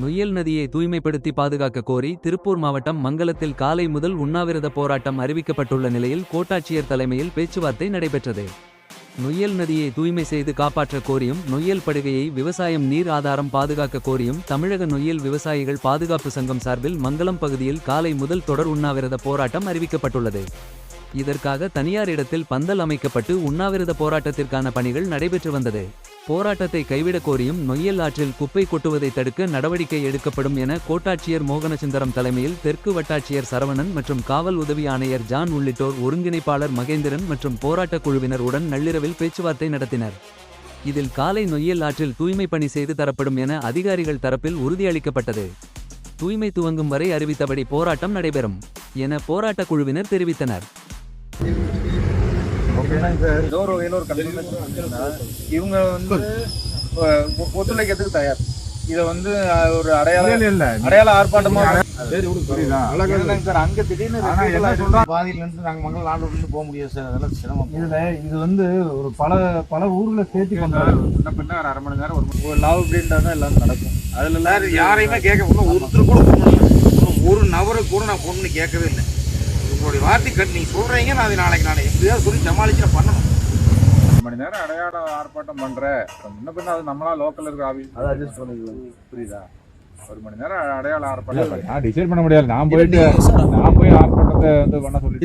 நொய்யல் நதியை தூய்மைப்படுத்தி பாதுகாக்க கோரி திருப்பூர் மாவட்டம் மங்கலத்தில் காலை முதல் உண்ணாவிரத போராட்டம் அறிவிக்கப்பட்டுள்ள நிலையில் கோட்டாட்சியர் தலைமையில் பேச்சுவார்த்தை நடைபெற்றது. நொய்யல் நதியை தூய்மை செய்து காப்பாற்ற கோரியும் நொய்யல் படுகையை விவசாயம் நீர் ஆதாரம் பாதுகாக்க கோரியும் தமிழக நொய்யல் விவசாயிகள் பாதுகாப்பு சங்கம் சார்பில் மங்கலம் பகுதியில் காலை முதல் தொடர் உண்ணாவிரத போராட்டம் அறிவிக்கப்பட்டுள்ளது. இதற்காக தனியார் இடத்தில் பந்தல் அமைக்கப்பட்டு உண்ணாவிரத போராட்டத்திற்கான பணிகள் நடைபெற்று வந்தது. போராட்டத்தை கைவிடக் கோரியும் நொய்யல் ஆற்றில் குப்பை கொட்டுவதை தடுக்க நடவடிக்கை எடுக்கப்படும் என கோட்டாட்சியர் மோகனசுந்தரம் தலைமையில் தெற்கு வட்டாட்சியர் சரவணன் மற்றும் காவல் உதவி ஆணையர் ஜான் உள்ளிட்டோர் ஒருங்கிணைப்பாளர் மகேந்திரன் மற்றும் போராட்டக் குழுவினர் உடன் நள்ளிரவில் பேச்சுவார்த்தை நடத்தினர். இதில் காலை நொய்யல் ஆற்றில் தூய்மை பணி செய்து தரப்படும் என அதிகாரிகள் தரப்பில் உறுதியளிக்கப்பட்டது. தூய்மை துவங்கும் வரை அறிவித்தபடி போராட்டம் நடைபெறும் என போராட்டக் குழுவினர் தெரிவித்தனர். ஏதோ ஒரு வகையில் ஒரு கண்டிப்பாக இவங்க வந்து அஹ், ஒத்துழைக்கிறதுக்கு தயார் இதை வந்து அஹ், ஒரு அடையாள அடையாள ஆர்ப்பாட்டமா என்னங்க சார் அங்க திடீர்னு பாதியில இருந்து நாங்க மங்கள நாடு இருந்து போக முடியாது சார் அதெல்லாம் சிரமம் இதுல இது வந்து ஒரு பல பல ஊர்ல சேர்த்து கொண்டாடு பின்ன ஒரு அரை மணி நேரம் ஒரு மணி ஒரு லாவ் அப்படின்றா தான் எல்லாம் நடக்கும் அதுல எல்லாம் யாரையுமே கேட்க இன்னும் ஒருத்தர் கூட ஒரு நபருக்கு கூட நான் பொண்ணு கேட்கவே இல்லை. உங்களுடைய வார்த்தை கட்டு நீங்க சொல்றீங்க நான் அதை நாளைக்கு நாளைக்கு எப்படியாவது சொல்லி சமாளிச்சு நான் பண்ணணும். ஒரு மணி நேரம் அடையாள ஆர்ப்பாட்டம் பண்ற. முன்ன பின்ன அது நம்மளா லோக்கல் இருக்க ஆபீஸ். அதை அட்ஜஸ்ட் பண்ணிக்கலாம் புரியுதா? ஒரு மணி நேரம் அடையாள ஆர்ப்பாட்டம் நான் டிசைட் பண்ண முடியாது. நான் போயிட்டு நான் போய் ஆர்ப்பாட்டத்தை வந்து பண்ண சொல்லி